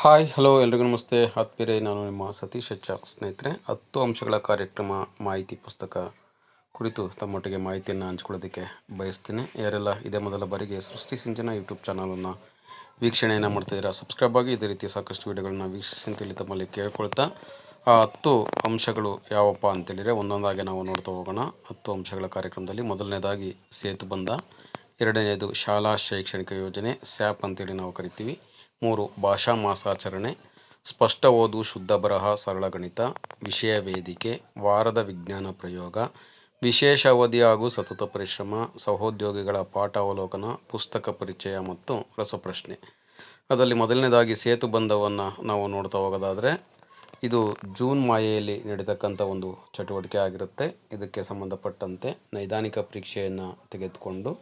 Hi, hello ಎಲ್ರಿಗೂ ನಮಸ್ತೆ. ಆತ್ಮೀರೆ ನಾನು ನಿಮ್ಮ ಸತೀಶ್ ಹೆಚ್ಚ ಸ್ನೇಹಿತರೆ. ಹತ್ತು ಅಂಶಗಳ ಕಾರ್ಯಕ್ರಮ ಮಾಹಿತಿ ಪುಸ್ತಕ ಕುರಿತು ತಮ್ಮೊಟ್ಟಿಗೆ ಮಾಹಿತಿಯನ್ನು ಹಂಚ್ಕೊಳ್ಳೋದಕ್ಕೆ ಬಯಸ್ತೇನೆ. ಯಾರೆಲ್ಲ ಇದೇ ಮೊದಲ ಬಾರಿಗೆ ಸೃಷ್ಟಿ ಸಿಂಚನ ಯೂಟ್ಯೂಬ್ ಚಾನಲನ್ನು ವೀಕ್ಷಣೆಯನ್ನು ಮಾಡ್ತಿದ್ದೀರಾ ಸಬ್ಸ್ಕ್ರೈಬ್ ಆಗಿ ಇದೇ ರೀತಿ ಸಾಕಷ್ಟು ವಿಡಿಯೋಗಳನ್ನ ವೀಕ್ಷಿಸಿ ಅಂತೇಳಿ ತಮ್ಮಲ್ಲಿ ಕೇಳ್ಕೊಳ್ತಾ, ಆ ಹತ್ತು ಅಂಶಗಳು ಯಾವಪ್ಪ ಅಂತೇಳಿದರೆ ಒಂದೊಂದಾಗಿ ನಾವು ನೋಡ್ತಾ ಹೋಗೋಣ. ಹತ್ತು ಅಂಶಗಳ ಕಾರ್ಯಕ್ರಮದಲ್ಲಿ ಮೊದಲನೇದಾಗಿ ಸೇತು ಬಂದ, ಎರಡನೇದು ಶಾಲಾ ಶೈಕ್ಷಣಿಕ ಯೋಜನೆ, ಸ್ಯಾಪ್ ಅಂತೇಳಿ ನಾವು ಕರಿತೀವಿ. ಮೂರು ಭಾಷಾ ಮಾಸಾಚರಣೆ, ಸ್ಪಷ್ಟ ಓದು, ಶುದ್ಧ ಬರಹ, ಸರಳ ಗಣಿತ, ವಿಷಯ ವೇದಿಕೆ, ವಾರದ ವಿಜ್ಞಾನ ಪ್ರಯೋಗ, ವಿಶೇಷ ಅವಧಿ ಹಾಗೂ ಸತತ ಪರಿಶ್ರಮ, ಸಹೋದ್ಯೋಗಿಗಳ ಪಾಠ ಅವಲೋಕನ, ಪುಸ್ತಕ ಪರಿಚಯ ಮತ್ತು ರಸಪ್ರಶ್ನೆ. ಅದರಲ್ಲಿ ಮೊದಲನೇದಾಗಿ ಸೇತು ಬಂಧವನ್ನು ನಾವು ನೋಡ್ತಾ ಹೋಗೋದಾದರೆ, ಇದು ಜೂನ್ ಮಾಯೆಯಲ್ಲಿ ನಡೆತಕ್ಕಂಥ ಒಂದು ಚಟುವಟಿಕೆ ಆಗಿರುತ್ತೆ. ಇದಕ್ಕೆ ಸಂಬಂಧಪಟ್ಟಂತೆ ನೈದಾನಿಕ ಪರೀಕ್ಷೆಯನ್ನು ತೆಗೆದುಕೊಂಡು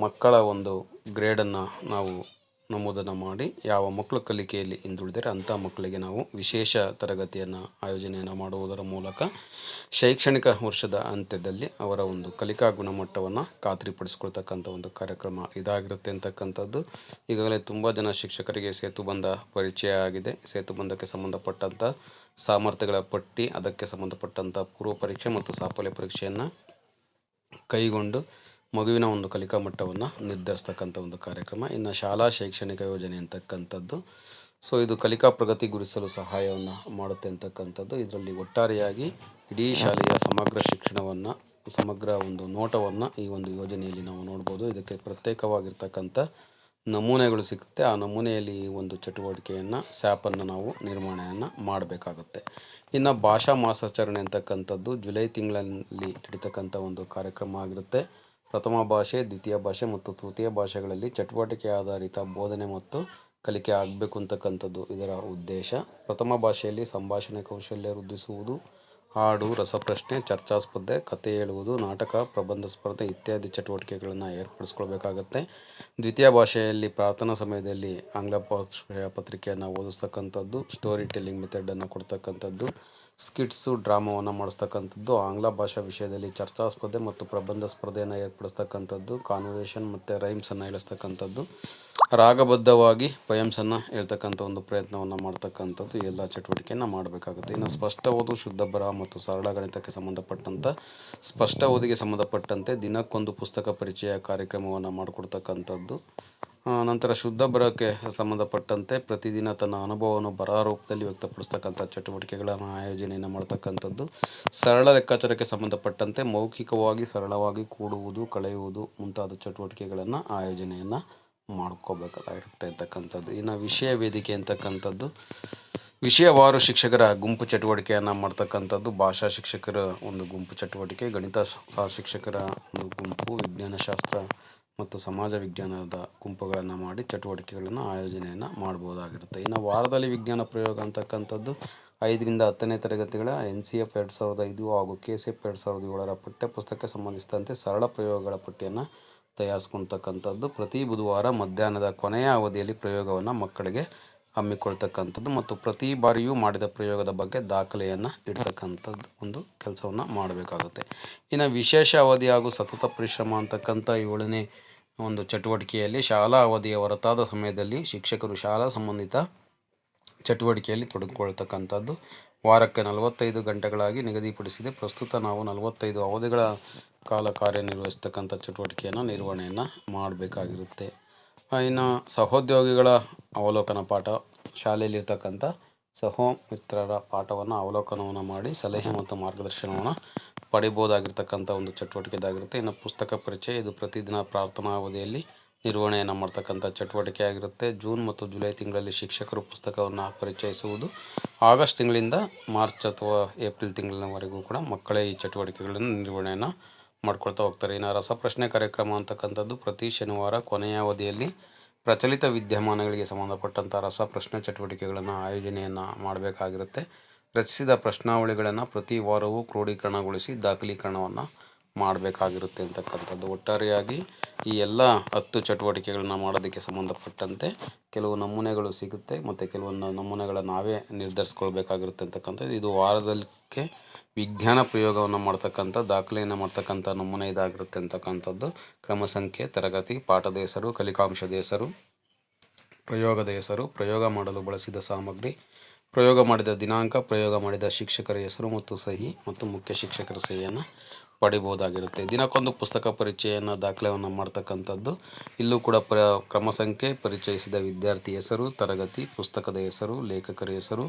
ಮಕ್ಕಳ ಒಂದು ಗ್ರೇಡನ್ನು ನಾವು ನಮೂದನ್ನು ಮಾಡಿ ಯಾವ ಮಕ್ಕಳು ಕಲಿಕೆಯಲ್ಲಿ ಹಿಂದುಳಿದರೆ ಅಂಥ ಮಕ್ಕಳಿಗೆ ನಾವು ವಿಶೇಷ ತರಗತಿಯನ್ನು, ಆಯೋಜನೆಯನ್ನು ಮಾಡುವುದರ ಮೂಲಕ ಶೈಕ್ಷಣಿಕ ವರ್ಷದ ಅಂತ್ಯದಲ್ಲಿ ಅವರ ಒಂದು ಕಲಿಕಾ ಗುಣಮಟ್ಟವನ್ನು ಖಾತ್ರಿಪಡಿಸ್ಕೊಳ್ತಕ್ಕಂಥ ಒಂದು ಕಾರ್ಯಕ್ರಮ ಇದಾಗಿರುತ್ತೆ ಅಂತಕ್ಕಂಥದ್ದು. ಈಗಾಗಲೇ ತುಂಬ ಜನ ಶಿಕ್ಷಕರಿಗೆ ಸೇತುಬಂಧ ಪರಿಚಯ ಆಗಿದೆ. ಸೇತುಬಂಧಕ್ಕೆ ಸಂಬಂಧಪಟ್ಟಂಥ ಸಾಮರ್ಥ್ಯಗಳ ಪಟ್ಟಿ, ಅದಕ್ಕೆ ಸಂಬಂಧಪಟ್ಟಂಥ ಪೂರ್ವ ಪರೀಕ್ಷೆ ಮತ್ತು ಸಾಫಲ್ಯ ಪರೀಕ್ಷೆಯನ್ನು ಕೈಗೊಂಡು ಮಗುವಿನ ಒಂದು ಕಲಿಕಾ ಮಟ್ಟವನ್ನು ನಿರ್ಧರಿಸ್ತಕ್ಕಂಥ ಒಂದು ಕಾರ್ಯಕ್ರಮ. ಇನ್ನು ಶಾಲಾ ಶೈಕ್ಷಣಿಕ ಯೋಜನೆ ಅಂತಕ್ಕಂಥದ್ದು. ಸೊ ಇದು ಕಲಿಕಾ ಪ್ರಗತಿ ಗುರುತಿಸಲು ಸಹಾಯವನ್ನು ಮಾಡುತ್ತೆ ಅಂತಕ್ಕಂಥದ್ದು. ಇದರಲ್ಲಿ ಒಟ್ಟಾರೆಯಾಗಿ ಇಡೀ ಶಾಲೆಯ ಸಮಗ್ರ ಶಿಕ್ಷಣವನ್ನು, ಸಮಗ್ರ ಒಂದು ನೋಟವನ್ನು ಈ ಒಂದು ಯೋಜನೆಯಲ್ಲಿ ನಾವು ನೋಡ್ಬೋದು. ಇದಕ್ಕೆ ಪ್ರತ್ಯೇಕವಾಗಿರ್ತಕ್ಕಂಥ ನಮೂನೆಗಳು ಸಿಗುತ್ತೆ. ಆ ನಮೂನೆಯಲ್ಲಿ ಈ ಒಂದು ಚಟುವಟಿಕೆಯನ್ನು, ಸ್ಯಾಪನ್ನು ನಾವು ನಿರ್ಮಾಣವನ್ನು ಮಾಡಬೇಕಾಗುತ್ತೆ. ಇನ್ನು ಭಾಷಾ ಮಾಸಾಚರಣೆ ಅಂತಕ್ಕಂಥದ್ದು ಜುಲೈ ತಿಂಗಳಲ್ಲಿ ನಡೀತಕ್ಕಂಥ ಒಂದು ಕಾರ್ಯಕ್ರಮ ಆಗಿರುತ್ತೆ. ಪ್ರಥಮ ಭಾಷೆ, ದ್ವಿತೀಯ ಭಾಷೆ ಮತ್ತು ತೃತೀಯ ಭಾಷೆಗಳಲ್ಲಿ ಚಟುವಟಿಕೆ ಆಧಾರಿತ ಬೋಧನೆ ಮತ್ತು ಕಲಿಕೆ ಆಗಬೇಕು ಅಂತಕ್ಕಂಥದ್ದು ಇದರ ಉದ್ದೇಶ. ಪ್ರಥಮ ಭಾಷೆಯಲ್ಲಿ ಸಂಭಾಷಣೆ ಕೌಶಲ್ಯ ವೃದ್ಧಿಸುವುದು, ಹಾಡು, ರಸಪ್ರಶ್ನೆ, ಚರ್ಚಾ ಸ್ಪರ್ಧೆ ಕತೆ ಹೇಳುವುದು, ನಾಟಕ, ಪ್ರಬಂಧ ಸ್ಪರ್ಧೆ ಇತ್ಯಾದಿ ಚಟುವಟಿಕೆಗಳನ್ನು ಏರ್ಪಡಿಸ್ಕೊಳ್ಬೇಕಾಗತ್ತೆ. ದ್ವಿತೀಯ ಭಾಷೆಯಲ್ಲಿ ಪ್ರಾರ್ಥನಾ ಸಮಯದಲ್ಲಿ ಆಂಗ್ಲ ಪತ್ರಿಕೆಯನ್ನು ಓದಿಸ್ತಕ್ಕಂಥದ್ದು ಸ್ಟೋರಿ ಟೆಲ್ಲಿಂಗ್ ಮೆಥಡನ್ನು ಕೊಡ್ತಕ್ಕಂಥದ್ದು. ಸ್ಕಿಟ್ಸು, ಡ್ರಾಮಾವನ್ನು ಮಾಡಿಸ್ತಕ್ಕಂಥದ್ದು ಆಂಗ್ಲ ಭಾಷಾ ವಿಷಯದಲ್ಲಿ ಚರ್ಚಾ ಸ್ಪರ್ಧೆ ಮತ್ತು ಪ್ರಬಂಧ ಸ್ಪರ್ಧೆಯನ್ನು ಏರ್ಪಡಿಸ್ತಕ್ಕಂಥದ್ದು, ಕಾನ್ವರ್ಸೇಷನ್ ಮತ್ತು ರೈಮ್ಸನ್ನು ಹೇಳಿಸ್ತಕ್ಕಂಥದ್ದು, ರಾಗಬದ್ಧವಾಗಿ ಪಯಮ್ಸನ್ನು ಹೇಳ್ತಕ್ಕಂಥ ಒಂದು ಪ್ರಯತ್ನವನ್ನು ಮಾಡ್ತಕ್ಕಂಥದ್ದು ಎಲ್ಲ ಚಟುವಟಿಕೆಯನ್ನು ಮಾಡಬೇಕಾಗುತ್ತೆ. ಇನ್ನು ಸ್ಪಷ್ಟ ಓದು ಶುದ್ಧ ಬರಹ ಮತ್ತು ಸರಳ ಗಣಿತಕ್ಕೆ ಸಂಬಂಧಪಟ್ಟಂಥ ಸ್ಪಷ್ಟ ಓದಿಗೆ ಸಂಬಂಧಪಟ್ಟಂತೆ ದಿನಕ್ಕೊಂದು ಪುಸ್ತಕ ಪರಿಚಯ ಕಾರ್ಯಕ್ರಮವನ್ನು ಮಾಡಿಕೊಡ್ತಕ್ಕಂಥದ್ದು ನಂತರ ಶುದ್ಧ ಬರಹಕ್ಕೆ ಸಂಬಂಧಪಟ್ಟಂತೆ ಪ್ರತಿದಿನ ತನ್ನ ಅನುಭವವನ್ನು ಬರಹ ರೂಪದಲ್ಲಿ ವ್ಯಕ್ತಪಡಿಸ್ತಕ್ಕಂಥ ಚಟುವಟಿಕೆಗಳನ್ನು, ಆಯೋಜನೆಯನ್ನು ಮಾಡ್ತಕ್ಕಂಥದ್ದು ಸರಳ ಲೆಕ್ಕಾಚಾರಕ್ಕೆ ಸಂಬಂಧಪಟ್ಟಂತೆ ಮೌಖಿಕವಾಗಿ ಸರಳವಾಗಿ ಕೂಡುವುದು, ಕಳೆಯುವುದು ಮುಂತಾದ ಚಟುವಟಿಕೆಗಳನ್ನು, ಆಯೋಜನೆಯನ್ನು ಮಾಡ್ಕೋಬೇಕಾಗಿರುತ್ತೆ ಅಂತಕ್ಕಂಥದ್ದು. ಇನ್ನು ವಿಷಯ ವೇದಿಕೆ ಅಂತಕ್ಕಂಥದ್ದು ವಿಷಯವಾರು ಶಿಕ್ಷಕರ ಗುಂಪು ಚಟುವಟಿಕೆಯನ್ನು ಮಾಡ್ತಕ್ಕಂಥದ್ದು, ಭಾಷಾ ಶಿಕ್ಷಕರ ಒಂದು ಗುಂಪು ಚಟುವಟಿಕೆ, ಗಣಿತ ಶಿಕ್ಷಕರ ಒಂದು ಗುಂಪು, ವಿಜ್ಞಾನಶಾಸ್ತ್ರ ಮತ್ತು ಸಮಾಜ ವಿಜ್ಞಾನದ ಗುಂಪುಗಳನ್ನು ಮಾಡಿ ಚಟುವಟಿಕೆಗಳನ್ನು ಆಯೋಜನೆಯನ್ನು ಮಾಡ್ಬೋದಾಗಿರುತ್ತೆ. ಇನ್ನು ವಾರದಲ್ಲಿ ವಿಜ್ಞಾನ ಪ್ರಯೋಗ ಅಂತಕ್ಕಂಥದ್ದು ಐದರಿಂದ ಹತ್ತನೇ ತರಗತಿಗಳ ಎನ್ ಸಿ ಎಫ್ ಎರಡು ಸಾವಿರದ ಐದು ಹಾಗೂ ಕೆ ಸಿ ಎಫ್ ಎರಡು ಸಾವಿರದ ಏಳರ ಪಠ್ಯಪುಸ್ತಕಕ್ಕೆ ಸಂಬಂಧಿಸಿದಂತೆ ಸರಳ ಪ್ರಯೋಗಗಳ ಪಟ್ಟಿಯನ್ನು ತಯಾರಿಸ್ಕೊಳ್ತಕ್ಕಂಥದ್ದು ಪ್ರತಿ ಬುಧವಾರ ಮಧ್ಯಾಹ್ನದ ಕೊನೆಯ ಅವಧಿಯಲ್ಲಿ ಪ್ರಯೋಗವನ್ನು ಮಕ್ಕಳಿಗೆ ಹಮ್ಮಿಕೊಳ್ತಕ್ಕಂಥದ್ದು ಮತ್ತು ಪ್ರತಿ ಬಾರಿಯೂ ಮಾಡಿದ ಪ್ರಯೋಗದ ಬಗ್ಗೆ ದಾಖಲೆಯನ್ನು ಇಡ್ತಕ್ಕಂಥದ್ದು ಒಂದು ಕೆಲಸವನ್ನು ಮಾಡಬೇಕಾಗುತ್ತೆ. ಇನ್ನು ವಿಶೇಷ ಅವಧಿ ಹಾಗೂ ಸತತ ಪರಿಶ್ರಮ ಅಂತಕ್ಕಂಥ ಏಳನೇ ಒಂದು ಚಟುವಟಿಕೆಯಲ್ಲಿ ಶಾಲಾ ಅವಧಿಯ ಹೊರತಾದ ಸಮಯದಲ್ಲಿ ಶಿಕ್ಷಕರು ಶಾಲಾ ಸಂಬಂಧಿತ ಚಟುವಟಿಕೆಯಲ್ಲಿ ತೊಡಗಿಕೊಳ್ತಕ್ಕಂಥದ್ದು ವಾರಕ್ಕೆ ನಲವತ್ತೈದು ಗಂಟೆಗಳಾಗಿ ನಿಗದಿಪಡಿಸಿದೆ. ಪ್ರಸ್ತುತ ನಾವು ನಲವತ್ತೈದು ಅವಧಿಗಳ ಕಾಲ ಕಾರ್ಯನಿರ್ವಹಿಸ್ತಕ್ಕಂಥ ಚಟುವಟಿಕೆಯನ್ನು, ನಿರ್ವಹಣೆಯನ್ನು ಮಾಡಬೇಕಾಗಿರುತ್ತೆ. ಇನ್ನು ಸಹೋದ್ಯೋಗಿಗಳ ಅವಲೋಕನ ಪಾಠ, ಶಾಲೆಯಲ್ಲಿರ್ತಕ್ಕಂಥ ಸಹೋಮಿತ್ರರ ಪಾಠವನ್ನು ಅವಲೋಕನವನ್ನು ಮಾಡಿ ಸಲಹೆ ಮತ್ತು ಮಾರ್ಗದರ್ಶನವನ್ನು ಪಡಿಬೋದಾಗಿರ್ತಕ್ಕಂಥ ಒಂದು ಚಟುವಟಿಕೆ ಇದಾಗಿರುತ್ತೆ ಇನ್ನು ಪುಸ್ತಕ ಪರಿಚಯ, ಇದು ಪ್ರತಿದಿನ ಪ್ರಾರ್ಥನಾ ಅವಧಿಯಲ್ಲಿ ನಿರ್ವಹಣೆಯನ್ನು ಮಾಡ್ತಕ್ಕಂಥ ಚಟುವಟಿಕೆ ಆಗಿರುತ್ತೆ ಜೂನ್ ಮತ್ತು ಜುಲೈ ತಿಂಗಳಲ್ಲಿ ಶಿಕ್ಷಕರು ಪುಸ್ತಕವನ್ನು ಪರಿಚಯಿಸುವುದು. ಆಗಸ್ಟ್ ತಿಂಗಳಿಂದ ಮಾರ್ಚ್ ಅಥವಾ ಏಪ್ರಿಲ್ ತಿಂಗಳಿನವರೆಗೂ ಕೂಡ ಮಕ್ಕಳೇ ಈ ಚಟುವಟಿಕೆಗಳನ್ನು ನಿರ್ವಹಣೆಯನ್ನು ಮಾಡ್ಕೊಳ್ತಾ ಹೋಗ್ತಾರೆ. ಇನ್ನು ರಸಪ್ರಶ್ನೆ ಕಾರ್ಯಕ್ರಮ ಅಂತಕ್ಕಂಥದ್ದು ಪ್ರತಿ ಶನಿವಾರ ಕೊನೆಯ ಅವಧಿಯಲ್ಲಿ ಪ್ರಚಲಿತ ವಿದ್ಯಮಾನಗಳಿಗೆ ಸಂಬಂಧಪಟ್ಟಂಥ ರಸಪ್ರಶ್ನೆ ಚಟುವಟಿಕೆಗಳನ್ನು ಆಯೋಜನೆಯನ್ನು ಮಾಡಬೇಕಾಗಿರುತ್ತೆ. ರಚಿಸಿದ ಪ್ರಶ್ನಾವಳಿಗಳನ್ನು ಪ್ರತಿ ವಾರವೂ ಕ್ರೋಢೀಕರಣಗೊಳಿಸಿ ದಾಖಲೀಕರಣವನ್ನು ಮಾಡಬೇಕಾಗಿರುತ್ತೆ ಅಂತಕ್ಕಂಥದ್ದು. ಒಟ್ಟಾರೆಯಾಗಿ ಈ ಎಲ್ಲ ಹತ್ತು ಚಟುವಟಿಕೆಗಳನ್ನು ಮಾಡೋದಕ್ಕೆ ಸಂಬಂಧಪಟ್ಟಂತೆ ಕೆಲವು ನಮೂನೆಗಳು ಸಿಗುತ್ತೆ ಮತ್ತು ಕೆಲವೊಂದು ನಮೂನೆಗಳನ್ನು ನಾವೇ ನಿರ್ಧರಿಸ್ಕೊಳ್ಬೇಕಾಗಿರುತ್ತೆ ಅಂತಕ್ಕಂಥದ್ದು. ಇದು ವಾರದಕ್ಕೆ ವಿಜ್ಞಾನ ಪ್ರಯೋಗವನ್ನು ಮಾಡ್ತಕ್ಕಂಥ, ದಾಖಲೆಯನ್ನು ಮಾಡ್ತಕ್ಕಂಥ ನಮೂನೆ ಇದಾಗಿರುತ್ತೆ ಅಂತಕ್ಕಂಥದ್ದು. ಕ್ರಮ ಸಂಖ್ಯೆ, ತರಗತಿ, ಪಾಠದ ಹೆಸರು, ಕಲಿಕಾಂಶದ ಹೆಸರು, ಪ್ರಯೋಗದ ಹೆಸರು, ಪ್ರಯೋಗ ಮಾಡಲು ಬಳಸಿದ ಸಾಮಗ್ರಿ ಪ್ರಯೋಗ ಮಾಡಿದ ದಿನಾಂಕ, ಪ್ರಯೋಗ ಮಾಡಿದ ಶಿಕ್ಷಕರ ಹೆಸರು ಮತ್ತು ಸಹಿ ಮತ್ತು ಮುಖ್ಯ ಶಿಕ್ಷಕರ ಸಹಿಯನ್ನು ಪಡಿಬೋದಾಗಿರುತ್ತೆ. ದಿನಕ್ಕೊಂದು ಪುಸ್ತಕ ಪರಿಚಯನ ದಾಖಲೆಯನ್ನು ಮಾಡ್ತಕ್ಕಂಥದ್ದು. ಇಲ್ಲೂ ಕೂಡ ಪ್ರ, ಕ್ರಮ ಸಂಖ್ಯೆ ಪರಿಚಯಿಸಿದ ವಿದ್ಯಾರ್ಥಿ ಹೆಸರು, ತರಗತಿ, ಪುಸ್ತಕದ ಹೆಸರು, ಲೇಖಕರ ಹೆಸರು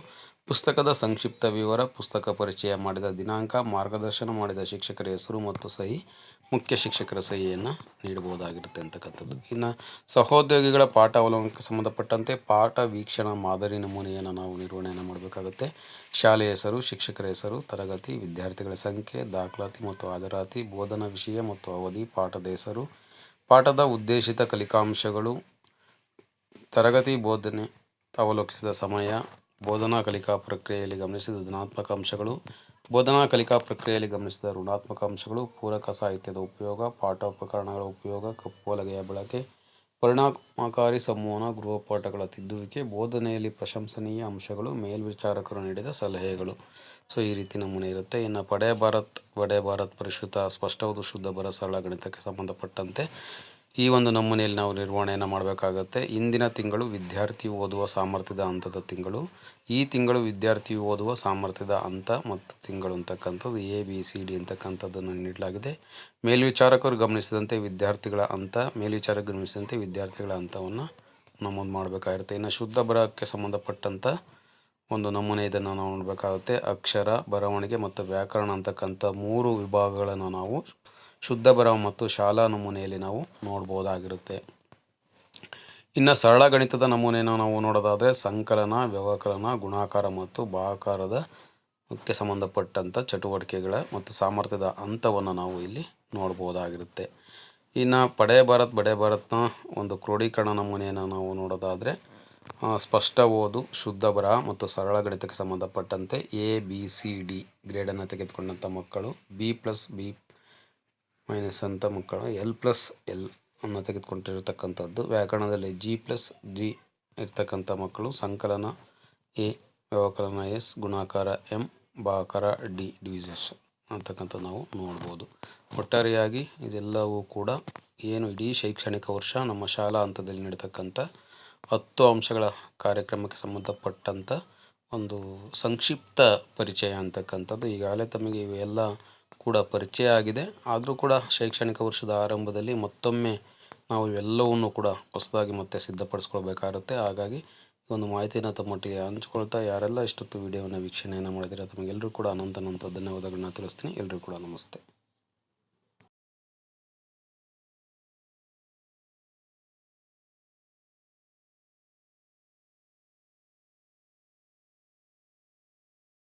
ಪುಸ್ತಕದ ಸಂಕ್ಷಿಪ್ತ ವಿವರ, ಪುಸ್ತಕ ಪರಿಚಯ ಮಾಡಿದ ದಿನಾಂಕ, ಮಾರ್ಗದರ್ಶನ ಮಾಡಿದ ಶಿಕ್ಷಕರ ಹೆಸರು ಮತ್ತು ಸಹಿ, ಮುಖ್ಯ ಶಿಕ್ಷಕರ ಸಹಿಯನ್ನು ನೀಡಬಹುದಾಗಿರುತ್ತೆ ಅಂತಕ್ಕಂಥದ್ದು. ಇನ್ನು ಸಹೋದ್ಯೋಗಿಗಳ ಪಾಠ ಅವಲಂಬನಕ್ಕೆ ಸಂಬಂಧಪಟ್ಟಂತೆ ಪಾಠ ವೀಕ್ಷಣಾ ಮಾದರಿ ನಮೂನೆಯನ್ನು ನಾವು ನಿರ್ವಹಣೆಯನ್ನು ಮಾಡಬೇಕಾಗುತ್ತೆ. ಶಾಲೆಯ ಹೆಸರು, ಶಿಕ್ಷಕರ ಹೆಸರು, ತರಗತಿ, ವಿದ್ಯಾರ್ಥಿಗಳ ಸಂಖ್ಯೆ, ದಾಖಲಾತಿ ಮತ್ತು ಹಾಜರಾತಿ, ಬೋಧನಾ ವಿಷಯ ಮತ್ತು ಅವಧಿ, ಪಾಠದ ಹೆಸರು, ಪಾಠದ ಉದ್ದೇಶಿತ ಕಲಿಕಾಂಶಗಳು, ತರಗತಿ ಬೋಧನೆ ಅವಲೋಕಿಸಿದ ಸಮಯ ಬೋಧನಾ ಕಲಿಕಾ ಪ್ರಕ್ರಿಯೆಯಲ್ಲಿ ಗಮನಿಸಿದ ಧನಾತ್ಮಕ ಅಂಶಗಳು. ಬೋಧನಾ ಕಲಿಕಾ ಪ್ರಕ್ರಿಯೆಯಲ್ಲಿ ಗಮನಿಸಿದ ಋಣಾತ್ಮಕ ಅಂಶಗಳು, ಪೂರಕ ಸಾಹಿತ್ಯದ ಉಪಯೋಗ, ಪಾಠೋಪಕರಣಗಳ ಉಪಯೋಗ, ಕಪ್ಪು ಹಲಗೆಯ ಬಳಕೆ, ಪರಿಣಾಮಕಾರಿ ಸಂವಹನ, ಗೃಹಪಾಠಗಳ ತಿದ್ದುವಿಕೆ, ಬೋಧನೆಯಲ್ಲಿ ಪ್ರಶಂಸನೀಯ ಅಂಶಗಳು, ಮೇಲ್ವಿಚಾರಕರು ನೀಡಿದ ಸಲಹೆಗಳು. ಸೊ, ಈ ರೀತಿ ನಮೂನೆ ಇರುತ್ತೆ. ಇನ್ನು ಪಡೆ ಭಾರತ್, ವಡೆ ಭಾರತ್ ಪರಿಷ್ಕೃತ ಸ್ಪಷ್ಟವಾದ, ಶುದ್ಧ ಬರ ಸರಳ ಗಣಿತಕ್ಕೆ ಸಂಬಂಧಪಟ್ಟಂತೆ ಈ ಒಂದು ನಮೂನೆಯಲ್ಲಿ ನಾವು ನಿರ್ವಹಣೆಯನ್ನು ಮಾಡಬೇಕಾಗತ್ತೆ. ಇಂದಿನ ತಿಂಗಳು ವಿದ್ಯಾರ್ಥಿ ಓದುವ ಸಾಮರ್ಥ್ಯದ ಹಂತದ ತಿಂಗಳು, ಈ ತಿಂಗಳು ವಿದ್ಯಾರ್ಥಿ ಓದುವ ಸಾಮರ್ಥ್ಯದ ಹಂತ ಮತ್ತು ತಿಂಗಳು ಅಂತಕ್ಕಂಥದ್ದು ಎ ಬಿ ಸಿ ಡಿ ಅಂತಕ್ಕಂಥದ್ದನ್ನು ನೀಡಲಾಗಿದೆ. ಮೇಲ್ವಿಚಾರಕರು ಗಮನಿಸಿದಂತೆ ವಿದ್ಯಾರ್ಥಿಗಳ ಹಂತ ಮೇಲ್ವಿಚಾರಕ ಗಮನಿಸಿದಂತೆ ವಿದ್ಯಾರ್ಥಿಗಳ ಹಂತವನ್ನು ನಮೂದು ಮಾಡಬೇಕಾಗಿರುತ್ತೆ ಇನ್ನು ಶುದ್ಧ ಬರಹಕ್ಕೆ ಸಂಬಂಧಪಟ್ಟಂಥ ಒಂದು ನಮೂನೆ ಇದನ್ನು ನಾವು ನೋಡಬೇಕಾಗುತ್ತೆ. ಅಕ್ಷರ, ಬರವಣಿಗೆ ಮತ್ತು ವ್ಯಾಕರಣ ಅಂತಕ್ಕಂಥ ಮೂರು ವಿಭಾಗಗಳನ್ನು ನಾವು ಶುದ್ಧ ಬರಹ ಮತ್ತು ಶಾಲಾ ನಮೂನೆಯಲ್ಲಿ ನಾವು ನೋಡ್ಬೋದಾಗಿರುತ್ತೆ. ಇನ್ನು ಸರಳ ಗಣಿತದ ನಮೂನೆಯನ್ನು ನಾವು ನೋಡೋದಾದರೆ ಸಂಕಲನ, ವ್ಯವಕಲನ, ಗುಣಾಕಾರ ಮತ್ತು ಬಾಕಾರದ ಮುಖ್ಯ ಸಂಬಂಧಪಟ್ಟಂಥ ಚಟುವಟಿಕೆಗಳ ಮತ್ತು ಸಾಮರ್ಥ್ಯದ ಹಂತವನ್ನು ನಾವು ಇಲ್ಲಿ ನೋಡ್ಬೋದಾಗಿರುತ್ತೆ. ಇನ್ನು ಪಡೆ ಭಾರತ್, ಬಡೆ ಭಾರತ್ನ ಒಂದು ಕ್ರೋಢೀಕರಣ ನಮೂನೆಯನ್ನು ನಾವು ನೋಡೋದಾದರೆ ಸ್ಪಷ್ಟ ಓದು, ಶುದ್ಧ ಬರಹ ಮತ್ತು ಸರಳ ಗಣಿತಕ್ಕೆ ಸಂಬಂಧಪಟ್ಟಂತೆ ಎ ಬಿ ಸಿ ಡಿ ಗ್ರೇಡನ್ನು ತೆಗೆದುಕೊಂಡಂಥ ಮಕ್ಕಳು ಬಿ ಪ್ಲಸ್ ಬಿ ಮೈನಸ್ ಅಂತ ಮಕ್ಕಳು. ಎಲ್ ಪ್ಲಸ್ ಎಲ್ ಅನ್ನು ತೆಗೆದುಕೊಂಡಿರ್ತಕ್ಕಂಥದ್ದು. ವ್ಯಾಕರಣದಲ್ಲಿ ಜಿ ಪ್ಲಸ್ ಜಿ ಇರ್ತಕ್ಕಂಥ ಮಕ್ಕಳು ಸಂಕಲನ ಎ ವ್ಯವಕಲನ ಎಸ್ ಗುಣಾಕಾರ ಎಂ ಬಾಕಾರ ಡಿ ಡಿವಿಸೇಷನ್ ಅಂತಕ್ಕಂಥ ನಾವು ನೋಡ್ಬೋದು. ಒಟ್ಟಾರೆಯಾಗಿ ಇದೆಲ್ಲವೂ ಕೂಡ ಏನು ಇಡೀ ಶೈಕ್ಷಣಿಕ ವರ್ಷ ನಮ್ಮ ಶಾಲಾ ಹಂತದಲ್ಲಿ ನಡೀತಕ್ಕಂಥ ಹತ್ತು ಅಂಶಗಳ ಕಾರ್ಯಕ್ರಮಕ್ಕೆ ಸಂಬಂಧಪಟ್ಟಂಥ ಒಂದು ಸಂಕ್ಷಿಪ್ತ ಪರಿಚಯ ಅಂತಕ್ಕಂಥದ್ದು. ಈಗಾಗಲೇ ತಮಗೆ ಇವೆಲ್ಲ ಕೂಡ ಪರಿಚಯ ಆಗಿದೆ. ಆದರೂ ಕೂಡ ಶೈಕ್ಷಣಿಕ ವರ್ಷದ ಆರಂಭದಲ್ಲಿ ಮತ್ತೊಮ್ಮೆ ನಾವು ಇವೆಲ್ಲವನ್ನು ಕೂಡ ಹೊಸದಾಗಿ ಮತ್ತೆ ಸಿದ್ಧಪಡಿಸ್ಕೊಳ್ಬೇಕಾಗುತ್ತೆ. ಹಾಗಾಗಿ ಈ ಒಂದು ಮಾಹಿತಿಯನ್ನು ತಮ್ಮೊಟ್ಟಿಗೆ ಹಂಚ್ಕೊಳ್ತಾ ಯಾರೆಲ್ಲ ಇಷ್ಟೊತ್ತು ವಿಡಿಯೋವನ್ನು ವೀಕ್ಷಣೆಯನ್ನು ಮಾಡಿದರೆ ತಮಗೆಲ್ಲರೂ ಕೂಡ ಅನಂತ ಅನಂತ ಧನ್ಯವಾದಗಳನ್ನ ತಿಳಿಸ್ತೀನಿ. ಎಲ್ಲರೂ ಕೂಡ ನಮಸ್ತೆ.